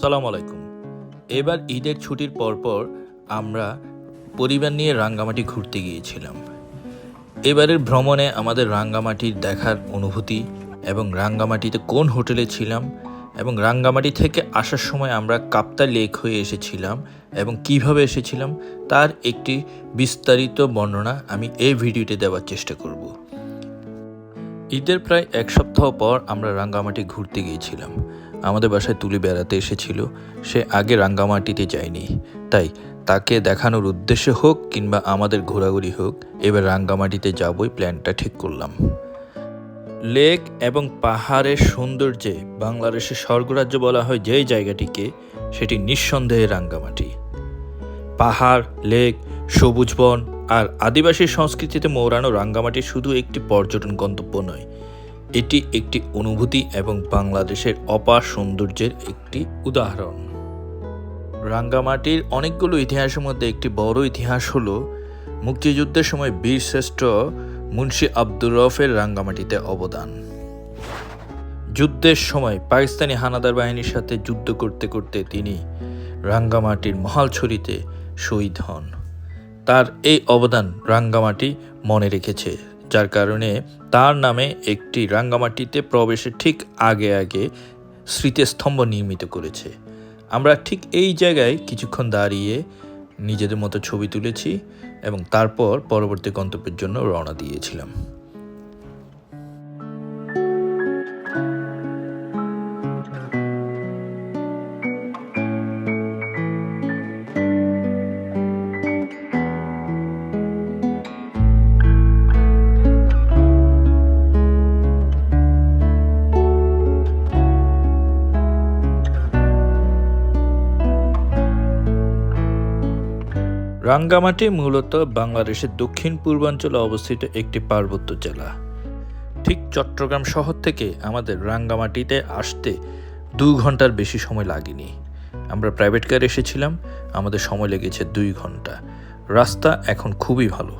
সালাম আলাইকুম। এবার ঈদের ছুটির পরপর আমরা পরিবার নিয়ে রাঙ্গামাটি ঘুরতে গিয়েছিলাম। এবারের ভ্রমণে আমাদের রাঙ্গামাটির দেখার অনুভূতি এবং রাঙ্গামাটিতে কোন হোটেলে ছিলাম এবং রাঙ্গামাটি থেকে আসার সময় আমরা কাপ্তা লেক হয়ে এসেছিলাম এবং কীভাবে এসেছিলাম তার একটি বিস্তারিত বর্ণনা আমি এই ভিডিওতে দেওয়ার চেষ্টা করব। ঈদের প্রায় এক সপ্তাহ পর আমরা রাঙ্গামাটি ঘুরতে গিয়েছিলাম। আমাদের বাসায় তুলি বেড়াতে এসেছিল। সে আগে রাঙ্গামাটিতে যায়নি। তাই তাকে দেখানোর উদ্দেশ্যে হোক কিংবা আমাদের ঘোরাঘুরি হোক, এবার রাঙ্গামাটিতে যাবই প্ল্যানটা ঠিক করলাম। লেক এবং পাহাড়ের সৌন্দর্যে বাংলাদেশের স্বর্গরাজ্য বলা হয় যেই জায়গাটিকে, সেটি নিঃসন্দেহে রাঙ্গামাটি। পাহাড়, লেক, সবুজ বন আর আদিবাসী সংস্কৃতিতে মৌরানো রাঙ্গামাটি শুধু একটি পর্যটন গন্তব্য নয় এটি একটি অনুভূতি এবং বাংলাদেশের অপার সৌন্দর্যের একটি উদাহরণ। রাঙ্গামাটির অনেকগুলো ইতিহাসের মধ্যে একটি বড় ইতিহাস হলো মুক্তিযুদ্ধের সময় বীরশ্রেষ্ঠ মুন্সি আব্দুর রফের রাঙ্গামাটিতে অবদান। যুদ্ধের সময় পাকিস্তানি হানাদার বাহিনীর সাথে যুদ্ধ করতে করতে তিনি রাঙ্গামাটির মহালছড়িতে শহীদ হন। তার এই অবদান রাঙ্গামাটি মনে রেখেছে। যার কারণে তার নামে একটি রাঙ্গামাটিতে প্রবেশের ঠিক আগে আগে স্মৃতিস্তম্ভ নির্মিত করেছে। আমরা ঠিক এই জায়গায় কিছুক্ষণ দাঁড়িয়ে নিজেদের মতো ছবি তুলেছি এবং তারপর পরবর্তী গন্তব্যের জন্য রওনা দিয়েছিলাম। রাঙ্গামাটি মূলত বাংলাদেশের দক্ষিণ পূর্বাঞ্চলে অবস্থিত একটি পার্বত্য জেলা। ঠিক চট্টগ্রাম শহর থেকে আমাদের রাঙ্গামাটিতে আসতে দু ঘণ্টার বেশি সময় লাগেনি। আমরা প্রাইভেট কার এসেছিলাম, আমাদের সময় লেগেছে দুই ঘণ্টা। রাস্তা এখন খুবই ভালো।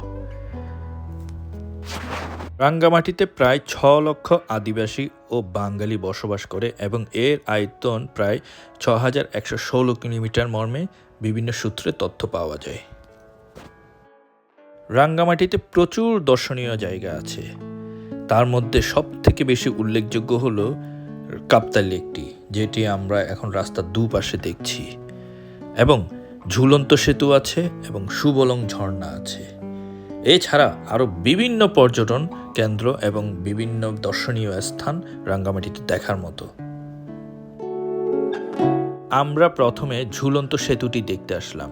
রাঙ্গামাটিতে প্রায় ছ লক্ষ আদিবাসী ও বাঙালি বসবাস করে এবং এর আয়তন প্রায় ছ হাজার একশো ষোলো কিলোমিটার মর্মে বিভিন্ন সূত্রে তথ্য পাওয়া যায়। রাঙ্গামাটিতে প্রচুর দর্শনীয় জায়গা আছে। তার মধ্যে সব থেকে বেশি উল্লেখযোগ্য হলো কাপ্তা লেকটি, যেটি আমরা এখন রাস্তার দুপাশে দেখছি। এবং ঝুলন্ত সেতু আছে এবং সুবলং ঝর্ণা আছে। এছাড়া আরও বিভিন্ন পর্যটন কেন্দ্র এবং বিভিন্ন দর্শনীয় স্থান রাঙ্গামাটিতে দেখার মতো। আমরা প্রথমে ঝুলন্ত সেতুটি দেখতে আসলাম।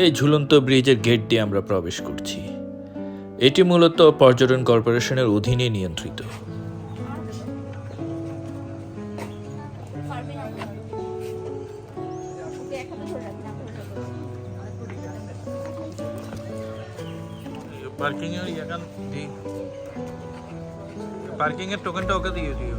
এই ঝুলন্ত ব্রিজের গেট দিয়ে আমরা প্রবেশ করছি। এটি মূলত পর্যটন কর্পোরেশনের অধীনে নিয়ন্ত্রিত। পার্কিং এর টোকেনটা ওকে দিয়ে দিও।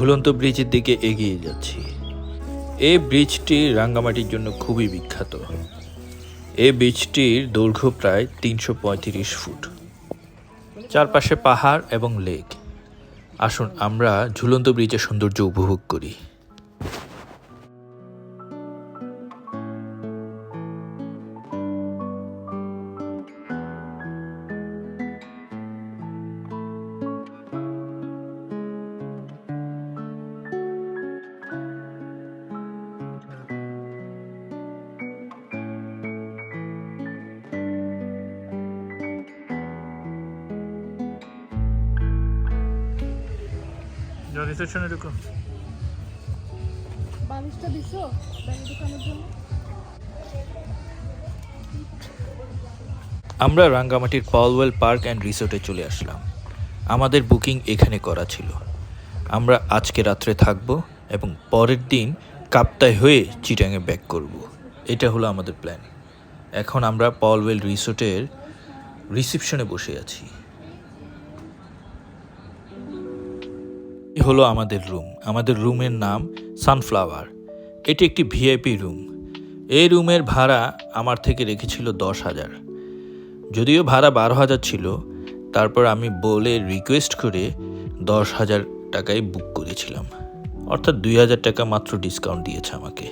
ঝুলন্ত ব্রিজের দিকে এগিয়ে যাচ্ছি। এই ব্রিজটি রাঙ্গামাটির জন্য খুবই বিখ্যাত। এ ব্রিজটির দৈর্ঘ্য প্রায় তিনশো পঁয়ত্রিশ ফুট। চারপাশে পাহাড় এবং লেক। আসুন আমরা ঝুলন্ত ব্রিজের সৌন্দর্য উপভোগ করি। রিসেপশনে ঢুকো। বালিশটা দিছো? ব্যাগে ঢুকানোর জন্য? আমরা রাঙ্গামাটির পলওয়েল পার্ক অ্যান্ড রিসোর্টে চলে আসলাম। আমাদের বুকিং এখানে করা ছিল। আমরা আজকে রাত্রে থাকব এবং পরের দিন কাপ্তায় হয়ে চিটাঙে ব্যাক করব। এটা হলো আমাদের প্ল্যান। এখন আমরা পলওয়েল রিসোর্টের রিসেপশনে বসে আছি। হলো আমাদের রুম। আমাদের রুমের নাম সানফ্লাওয়ার। এটি একটি ভিআইপি রুম। এই রুমের ভাড়া আমার থেকে রেখেছিল দশ হাজার। যদিও ভাড়া বারো হাজার ছিল, তারপর আমি বলে রিকোয়েস্ট করে দশ হাজার টাকায় বুক করেছিলাম। অর্থাৎ দুই হাজার টাকা মাত্র ডিসকাউন্ট দিয়েছে আমাকে।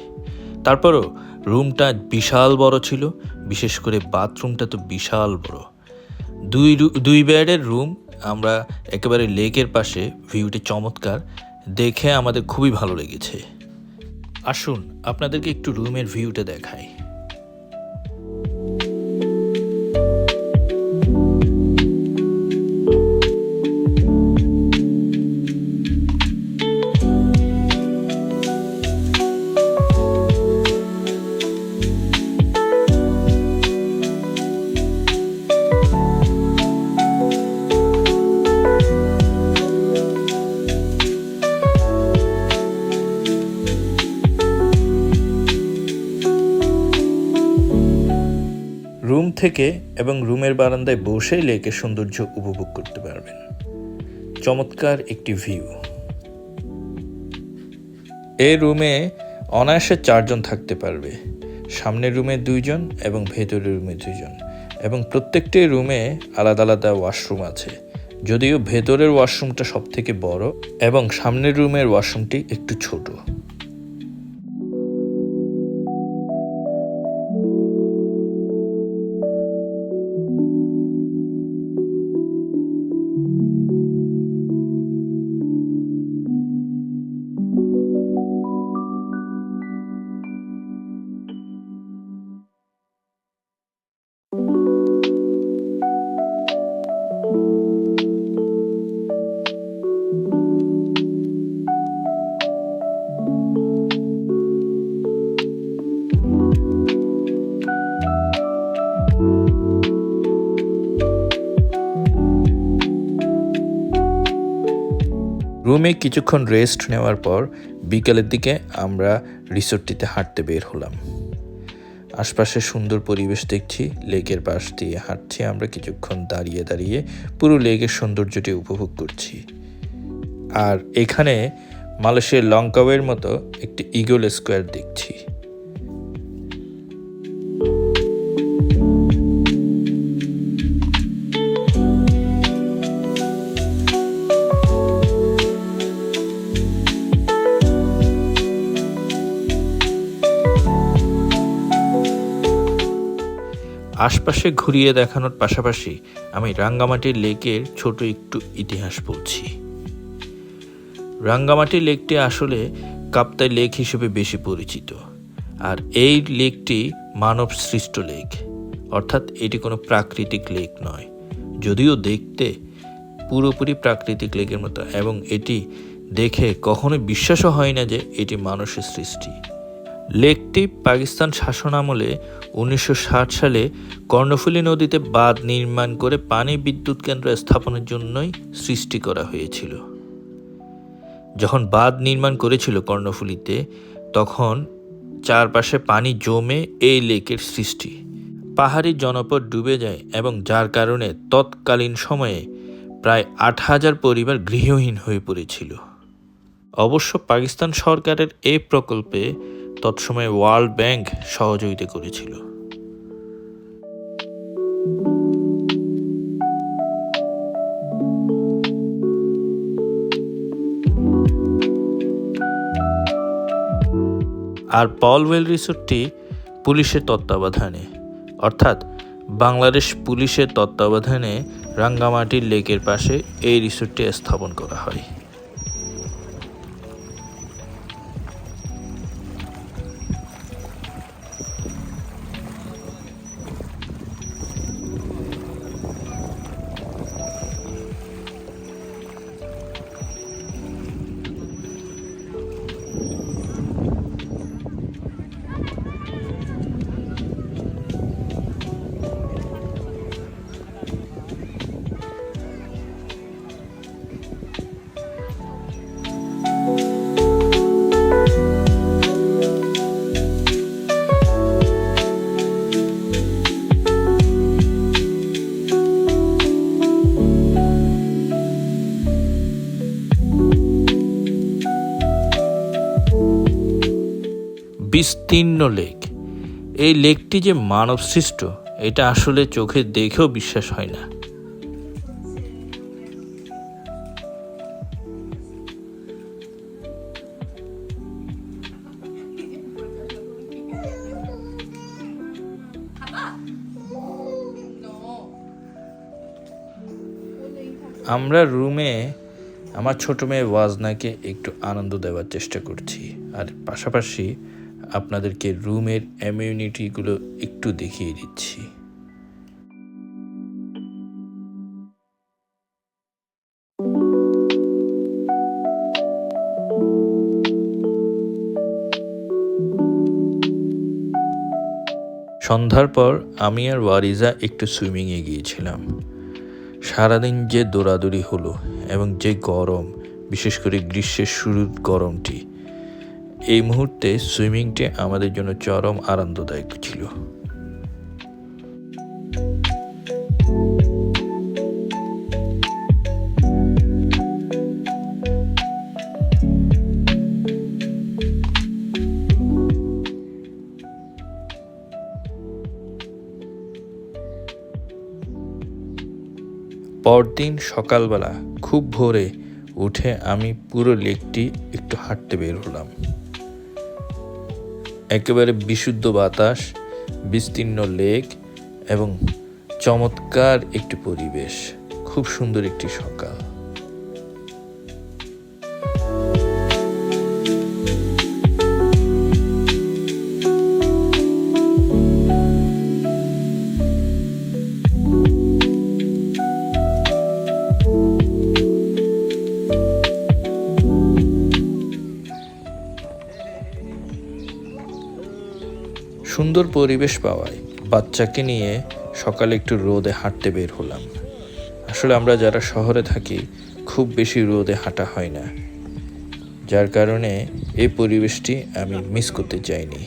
তারপরও রুমটা বিশাল বড় ছিল, বিশেষ করে বাথরুমটা তো বিশাল বড়। দুই দুই বেডের রুম আমরা একেবারে লেকের পাশে ভিউটি চমৎকার। দেখে আমাদের খুবই ভালো লেগেছে। আসুন, আপনাদেরকে একটু রুমের ভিউটা দেখাই। রুম থেকে এবং রুমের বারান্দায় বসে লেকের সৌন্দর্য উপভোগ করতে পারবেন। চমৎকার একটি ভিউ। এই রুমে অনায়াসে চারজন থাকতে পারবে। সামনের রুমে দুইজন এবং ভেতরের রুমে দুইজন। এবং প্রত্যেকটি রুমে আলাদা আলাদা ওয়াশরুম আছে। যদিও ভেতরের ওয়াশরুমটা সব থেকে বড় এবং সামনের রুমের ওয়াশরুমটি একটু ছোট। রুমে কিছুক্ষণ রেস্ট নেওয়ার পর বিকালের দিকে আমরা রিসোর্টটিতে হাঁটতে বের হলাম। আশপাশে সুন্দর পরিবেশ দেখছি, লেকের পাশ দিয়ে হাঁটছি আমরা কিছুক্ষণ দাঁড়িয়ে দাঁড়িয়ে পুরো লেকের সৌন্দর্যটি উপভোগ করছি। আর এখানে মালয়েশিয়ার লঙ্কাওয়ের মতো একটি ইগল স্কোয়ার দেখছি। আশপাশে ঘুরিয়ে দেখানোর পাশাপাশি আমি রাঙ্গামাটি লেকের ছোট একটু ইতিহাস বলছি রাঙ্গামাটি লেকটি আসলে কাপ্তাই লেক হিসেবে বেশি পরিচিত। আর এই লেকটি মানব সৃষ্ট লেক। অর্থাৎ এটি কোনো প্রাকৃতিক লেক নয়। যদিও দেখতে পুরোপুরি প্রাকৃতিক লেকের মতো, এবং এটি দেখে কখনো বিশ্বাসও হয় না যে এটি মানুষের সৃষ্টি। লেকটি পাকিস্তান শাসনামলে উনিশশো সালে কর্ণফুলী নদীতে বাঁধ নির্মাণ করে পানি বিদ্যুৎ কেন্দ্র স্থাপনের জন্যই সৃষ্টি করা হয়েছিল। যখন বাঁধ নির্মাণ করেছিল কর্ণফুলীতে, তখন চারপাশে পানি জমে এই লেকের সৃষ্টি। পাহাড়ি জনপদ ডুবে যায় এবং যার কারণে তৎকালীন সময়ে প্রায় আট হাজার পরিবার গৃহহীন হয়ে পড়েছিল। অবশ্য পাকিস্তান সরকারের এই প্রকল্পে তৎসময় ওয়ার্ল্ড ব্যাংক সহযোগিতা করেছিল। আর পলওয়েল রিসোর্টটি পুলিশের তত্ত্বাবধানে, অর্থাৎ বাংলাদেশ পুলিশের তত্ত্বাবধানে রাঙ্গামাটির লেকের পাশে এই রিসোর্টটি স্থাপন করা হয়। বিস্তীর্ণ লেক। এই লেকটি যে মানব সৃষ্ট এটা আসলে চোখে দেখেও বিশ্বাস হয় না। আমরা রুমে, আমার ছোট মেয়ে ওয়াজনাকে একটু আনন্দ দেওয়ার চেষ্টা করছি। আর পাশাপাশি আপনাদেরকে রুমের অ্যামিউনিটিগুলো একটু দেখিয়ে দিচ্ছি। সন্ধ্যার পর আমি আর ওয়ারিজা একটু সুইমিংয়ে গিয়েছিলাম। সারাদিন যে দৌড়াদৌড়ি হলো এবং যে গরম, বিশেষ করে গ্রীষ্মের শুরুর গরমটি এই মুহূর্তে সুইমিংটি আমাদের জন্য চরম আনন্দদায়ক ছিল। পরদিন সকালবেলা খুব ভোরে উঠে আমি পুরো লেকটি একটু হাঁটতে বের হলাম। একেবারে বিশুদ্ধ বাতাস বিস্তীর্ণ লেক এবং চমৎকার একটি পরিবেশ। খুব সুন্দর একটি সকাল। সুন্দর পরিবেশ পাওয়ায় বাচ্চাকে নিয়ে সকালে একটু রোদে হাঁটতে বের হলাম। আসলে আমরা যারা শহরে থাকি, খুব বেশি রোদে হাঁটা হয় না। যার কারণে এই পরিবেশটি আমি মিস করতে চাইনি।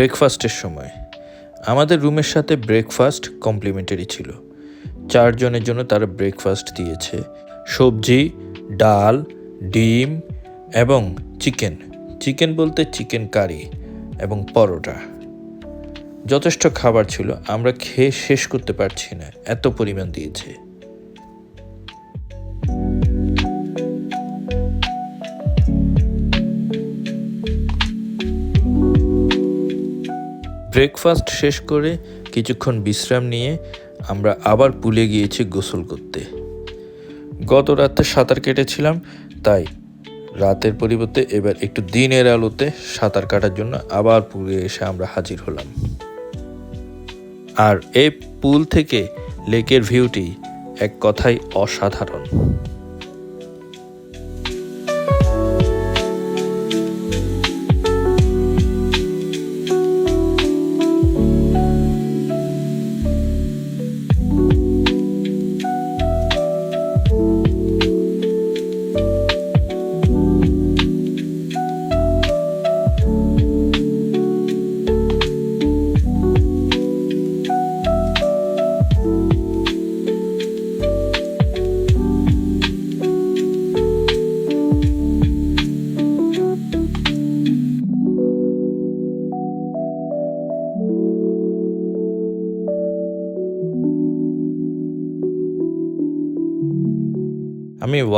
ব্রেকফাস্টের সময়। আমাদের রুমের সাথে ব্রেকফাস্ট কমপ্লিমেন্টারি ছিল। চারজনের জন্য তারা ব্রেকফাস্ট দিয়েছে। সবজি, ডাল, ডিম এবং চিকেন। চিকেন বলতে চিকেন কারি এবং পরোটা। যথেষ্ট খাবার ছিল, আমরা খেয়ে শেষ করতে পারছি না, এত পরিমাণ দিয়েছে। ব্রেকফাস্ট শেষ করে কিছুক্ষণ বিশ্রাম নিয়ে আমরা আবার পুলে গিয়েছি গোসল করতে। গত রাতে সাঁতার কেটেছিলাম, তাই রাতের পরিবর্তে এবার একটু দিনের আলোতে সাঁতার কাটার জন্য আবার পুলে এসে আমরা হাজির হলাম। আর এই পুল থেকে লেকের ভিউটি এক কথাই অসাধারণ।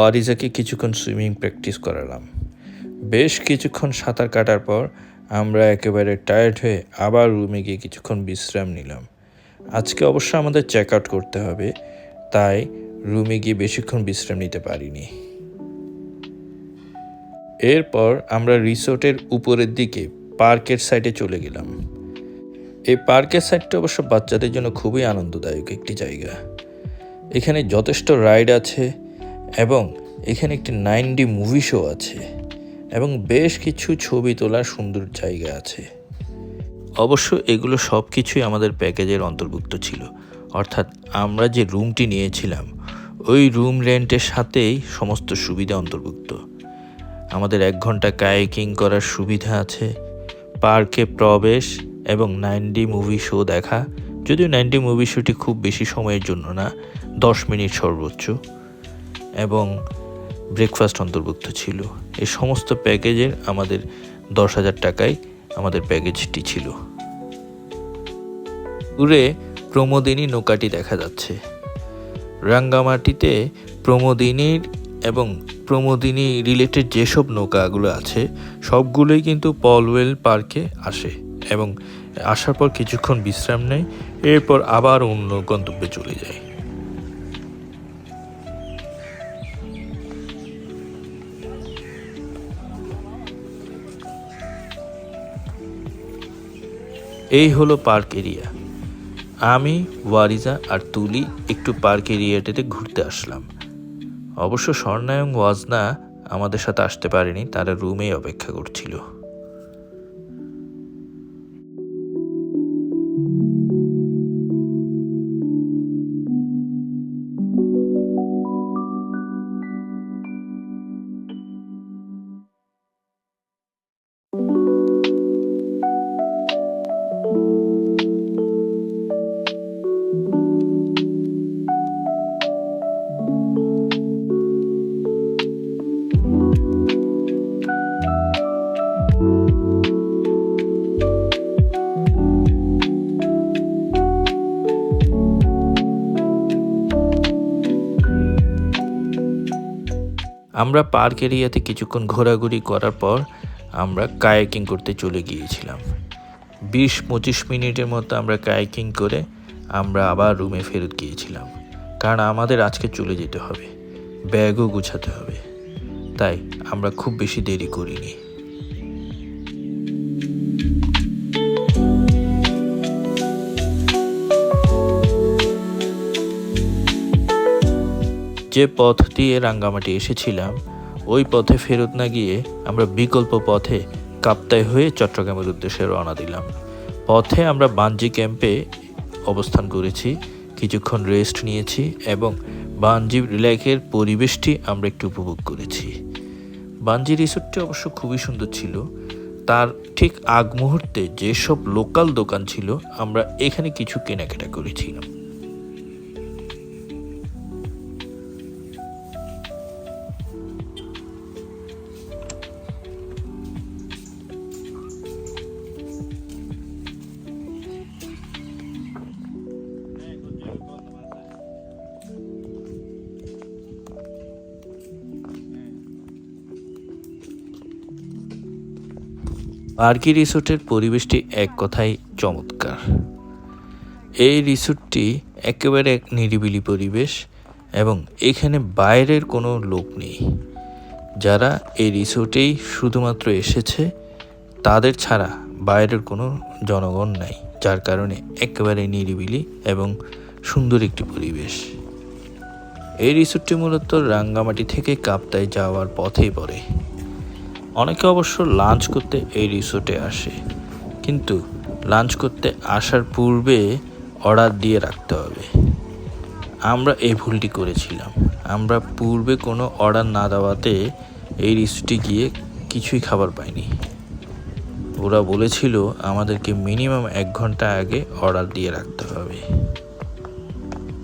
ওয়ারিজাকে কিছুক্ষণ সুইমিং প্র্যাকটিস করালাম। বেশ কিছুক্ষণ সাঁতার কাটার পর আমরা একেবারে টায়ার্ড হয়ে আবার রুমে গিয়ে কিছুক্ষণ বিশ্রাম নিলাম। আজকে অবশ্য আমাদের চেক আউট করতে হবে, তাই রুমে গিয়ে বেশিক্ষণ বিশ্রাম নিতে পারিনি। এরপর আমরা রিসোর্টের উপরের দিকে পার্কের সাইডে চলে গেলাম। এই পার্কের সাইডটা অবশ্য বাচ্চাদের জন্য খুবই আনন্দদায়ক একটি জায়গা। এখানে যথেষ্ট রাইড আছে এবং এখানে একটি নাইন ডি মুভি শো আছে এবং বেশ কিছু ছবি তোলার সুন্দর জায়গা আছে। অবশ্য এগুলো সব কিছুই আমাদের প্যাকেজের অন্তর্ভুক্ত ছিল। অর্থাৎ আমরা যে রুমটি নিয়েছিলাম, ওই রুম রেন্টের সাথেই সমস্ত সুবিধা অন্তর্ভুক্ত। আমাদের এক ঘণ্টা কায়াকিং করার সুবিধা আছে, পার্কে প্রবেশ এবং নাইন ডি মুভি শো দেখা। যদিও নাইন ডি মুভি শোটি খুব বেশি সময়ের জন্য না, দশ মিনিট সর্বোচ্চ। এবং ব্রেকফাস্ট অন্তর্ভুক্ত ছিল। এই সমস্ত প্যাকেজের আমাদের দশ হাজার টাকায় আমাদের প্যাকেজটি ছিল। দূরে প্রমোদিনী নৌকাটি দেখা যাচ্ছে। রাঙ্গামাটিতে প্রমোদিনীর এবং প্রমোদিনী রিলেটেড যেসব নৌকাগুলো আছে, সবগুলোই কিন্তু পলওয়েল পার্কে আসে এবং আসার পর কিছুক্ষণ বিশ্রাম নেয়, এরপর আবার অন্য গন্তব্যে চলে যায়। এই হলো পার্ক এরিয়া। আমি, ওয়ারিজা আর তুলি একটু পার্ক এরিয়াটাতে ঘুরতে আসলাম। অবশ্য স্বর্ণায়ং ওয়াজনা আমাদের সাথে আসতে পারেনি, তারা রুমেই অপেক্ষা করছিল। আমরা পার্ক এরিয়াতে কিছুক্ষণ ঘোরাঘুরি করার পর আমরা কায়াকিং করতে চলে গিয়েছিলাম। বিশ পঁচিশ মিনিটের মতো আমরা কায়াকিং করে আমরা আবার রুমে ফেরত গিয়েছিলাম। কারণ আমাদের আজকে চলে যেতে হবে। ব্যাগও গুছাতে হবে। তাই আমরা খুব বেশি দেরি করিনি। যে পথ দিয়ে রাঙ্গামাটি এসেছিলাম, ওই পথে ফেরত না গিয়ে আমরা বিকল্প পথে কাপ্তাই হয়ে চট্টগ্রামের উদ্দেশ্যে রওনা দিলাম। পথে আমরা বাঞ্জি ক্যাম্পে অবস্থান করেছি, কিছুক্ষণ রেস্ট নিয়েছি এবং বাঞ্জি রিল্যাকের পরিবেশটি আমরা একটু উপভোগ করেছি। বাঞ্জি রিসোর্টটি অবশ্য খুবই সুন্দর ছিল। তার ঠিক আগ মুহূর্তে যেসব লোকাল দোকান ছিল, আমরা এখানে কিছু কেনাকাটা করেছিলাম। পার্কি রিসোর্টের পরিবেশটি এক কথায় চমৎকার। এই রিসোর্টটি একেবারে এক নিরিবিলি পরিবেশ এবং এখানে বাইরের কোনো লোক নেই। যারা এই রিসোর্টেই শুধুমাত্র এসেছে, তাদের ছাড়া বাইরের কোনো জনগণ নাই, যার কারণে একেবারে নিরিবিলি এবং সুন্দর একটি পরিবেশ। এই রিসোর্টটি মূলত রাঙ্গামাটি থেকে কাপ্তায় যাওয়ার পথেই পড়ে। অনেকে অবশ্য লাঞ্চ করতে এই রিসোর্টে আসে। কিন্তু লাঞ্চ করতে আসার পূর্বে অর্ডার দিয়ে রাখতে হবে। আমরা এই ভুলটি করেছিলাম। আমরা পূর্বে কোনো অর্ডার না দেওয়াতে এই রিসোর্টে গিয়ে কিছুই খাবার পাইনি। ওরা বলেছিল আমাদেরকে মিনিমাম এক ঘণ্টা আগে অর্ডার দিয়ে রাখতে হবে।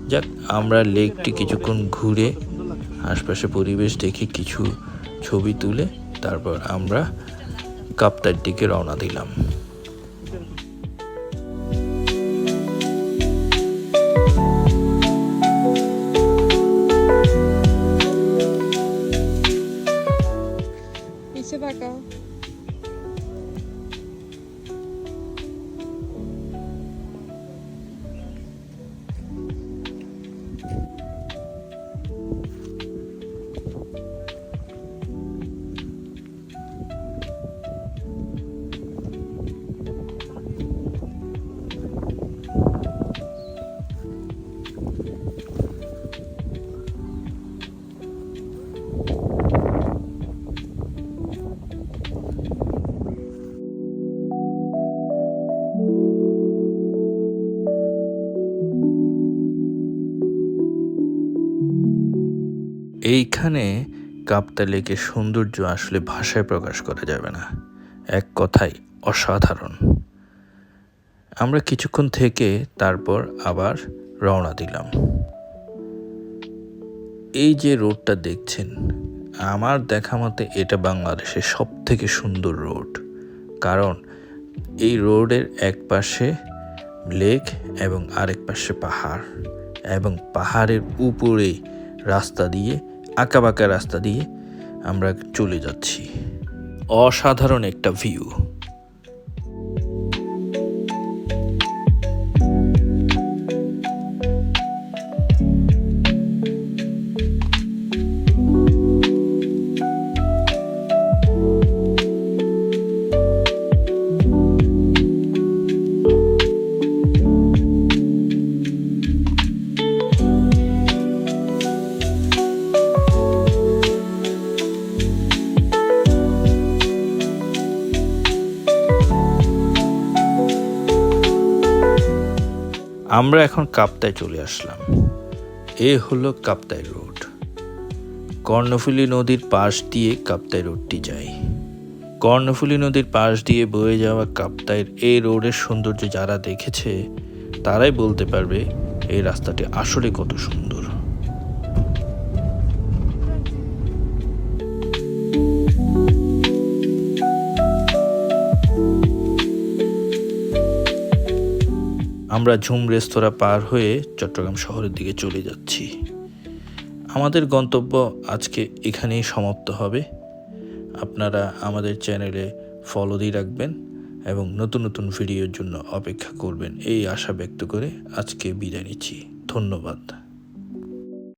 যাক, আমরা লেকটি কিছুক্ষণ ঘুরে আশপাশে পরিবেশ দেখে কিছু ছবি তুলে তারপর আমরা কাপ্তার দিকে রওনা দিলাম। এইখানে কাপ্তা লেকের সৌন্দর্য আসলে ভাষায় প্রকাশ করা যাবে না। এক কথায় অসাধারণ। আমরা কিছুক্ষণ থেকে তারপর আবার রওনা দিলাম। এই যে রোডটা দেখছেন, আমার দেখা মতে এটা বাংলাদেশের সব থেকে সুন্দর রোড। কারণ এই রোডের এক পাশে লেক এবং আরেক পাশে পাহাড় এবং পাহাড়ের উপরে রাস্তা দিয়ে আঁকাবাঁকা রাস্তা দিয়ে আমরা চলে যাচ্ছি। অসাধারণ একটা ভিউ আমরা এখন কাপ্তায় চলে আসলাম। এ হলো কাপ্তাই রোড। কর্ণফুলী নদীর পাশ দিয়ে কাপ্তাই রোডটি যায়। কর্ণফুলী নদীর পাশ দিয়ে বয়ে যাওয়া কাপ্তাইয়ের এই রোডের সৌন্দর্য যারা দেখেছে, তারাই বলতে পারবে এই রাস্তাটি আসলে কত সুন্দর। আমরা ঝুম রেস্তোরাঁ পার হয়ে চট্টগ্রাম শহরের দিকে চলে যাচ্ছি। আমাদের গন্তব্য আজকে এখানেই সমাপ্ত হবে। আপনারা আমাদের চ্যানেলে ফলো দিয়ে রাখবেন এবং নতুন নতুন ভিডিওর জন্য অপেক্ষা করবেন। এই আশা ব্যক্ত করে আজকে বিদায় নিচ্ছি। ধন্যবাদ।